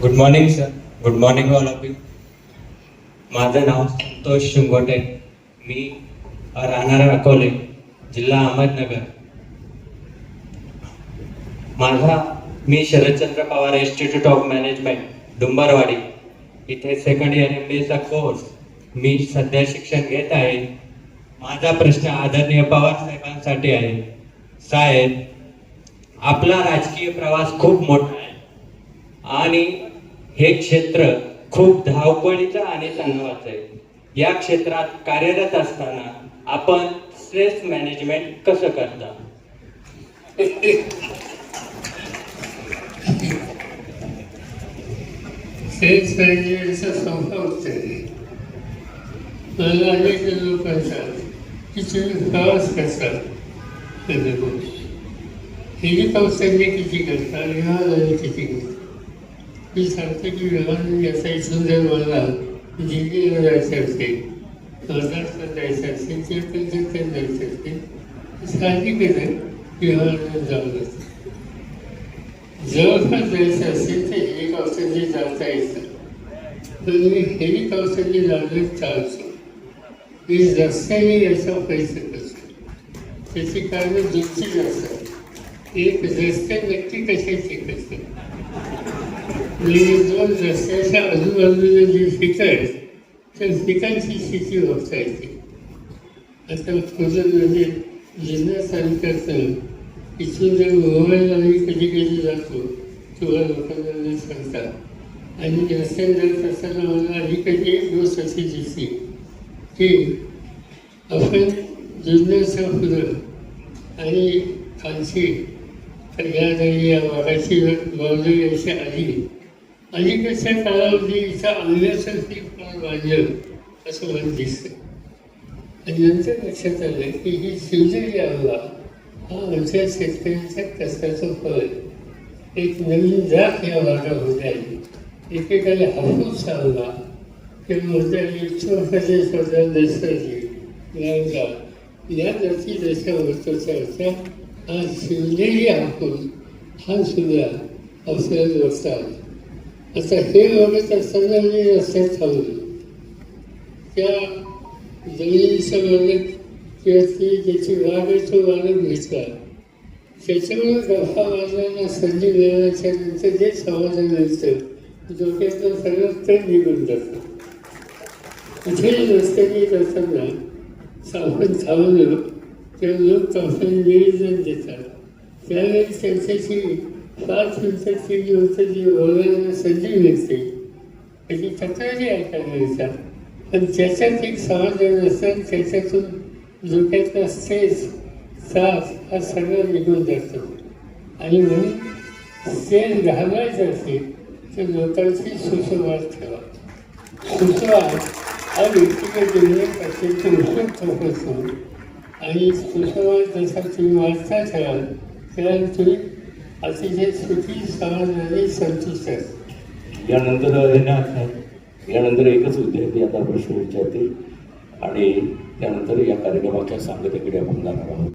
Good morning sir good morning all of you माझं नाव संतोष शिंगोटे. मी राहणारा अकोले जिल्हा अहमदनगर. माझा मी Sharadchandra Pawar institute of management Dumbarwadi. इथे सेकंड इयर एम बी एचा कोर्स मी सध्या शिक्षण घेत आहे. माझा प्रश्न आदरणीय पवार साहेबांसाठी आहे. साहेब आपला राजकीय प्रवास खूप मोठा आहे. आणि हे क्षेत्र खूप धावपळीचं आणि तणावाचं आहे. या क्षेत्रात कार्यरत असताना आपण स्ट्रेस मॅनेजमेंट कसं करता? स्ट्रेस मॅनेजमेंटचा संस्था होते. मला अनेक लोक म्हणतात की तुम्ही प्रवास हे कधीकडून हेलिकॉप्टरने किती करता विमानाने किती करतात मी सांगतो की विमानाने याचा इथून जर मला दिल्लीला जायचं असेल महाराष्ट्रात जायचं असेल किंवा कलकत्त्यात जायचं असेल साहजिकच आहे विमानाने जावं लागतं. जवळपास जायचं असेल तर हेलिकॉप्टरने जाता येतं. पण मी हेलिकॉप्टरने जाणं टाळतो मी रस्त्याने याचा पैसे करतो. त्याची कारणं दोनची असतात एक रस्ते नक्की कशाचे करतो? मी दोन रस्त्याच्या आजूबाजूला जे पिकं आहेत त्या पिकांची शेती बघता येते आता फुलं म्हणजे जिल्हा तालुक्यातनं इथून जर गोव्याला आम्ही कधी कधी जातो तेव्हा लोकांना न सांगता आणि रस्त्याने जात असताना मला आधी कधी एक गोष्ट अशी दिसली की आपण जिल्ह्याच्या फुलं आणि खालची या जागी या वाघाची बाजू यायच्या आधी अलीकडच्या काळामध्ये इथं आंब्याचं फार वाढलं असं मला दिसतं आणि नंतर लक्षात आलं की ही शिवजरी आंबा हा आमच्या शेतकऱ्यांच्या कष्टाचं फळ एक नवीन जात या भागामध्ये आली. एकेकाला हापूस आंबा किंवा म्हणता येईल नैसर्गिक गावगा या जाती जशा महत्त्वाच्या होत्या हा शिवलेली हापूस हा सुद्धा आपल्याला बघता असं हे बघत असताना मी रस्त्यात चालू त्या जमिनीच्या मालक किंवा ती ज्याची वाघ आहे तो वाघ घ्यायचा त्याच्यामुळे गप्पा वाजवायला संधी मिळाल्याच्या नंतर जे समाधान असतं डोक्यातलं सगळं तर निघून जातं. कुठे रस्त्याने जाताना आपण थांबलो तेव्हा लोक आपण निवेदन देतात. त्यावेळेस त्यांच्याशी पाच मिनिटं तीन मिनिटं जी बोलायला संधी मिळते त्याची तक्रारी ऐकायला येतात पण त्याच्यात एक समाधान असतं त्याच्यातून डोक्यातला स्ट्रेस त्रास हा सगळं निघून जातो आणि म्हणून ते घालायचं असेल तर लोकांशी सुसंवाद ठेवा सुसंवाद हा व्यक्तिगत जीवनात अत्यंत उपयुक्त असतो आणि सुसंवाद जसा तुम्ही वाचता ठेवाल तेव्हा तुम्ही अतिशय सुखी समाजाने संतुष्ट आहेत यानंतर यानंतर एकच विद्यार्थी आता प्रश्न विचारतील. आणि त्यानंतर या कार्यक्रमाच्या सांगतेकडे आपण जाणार आहोत.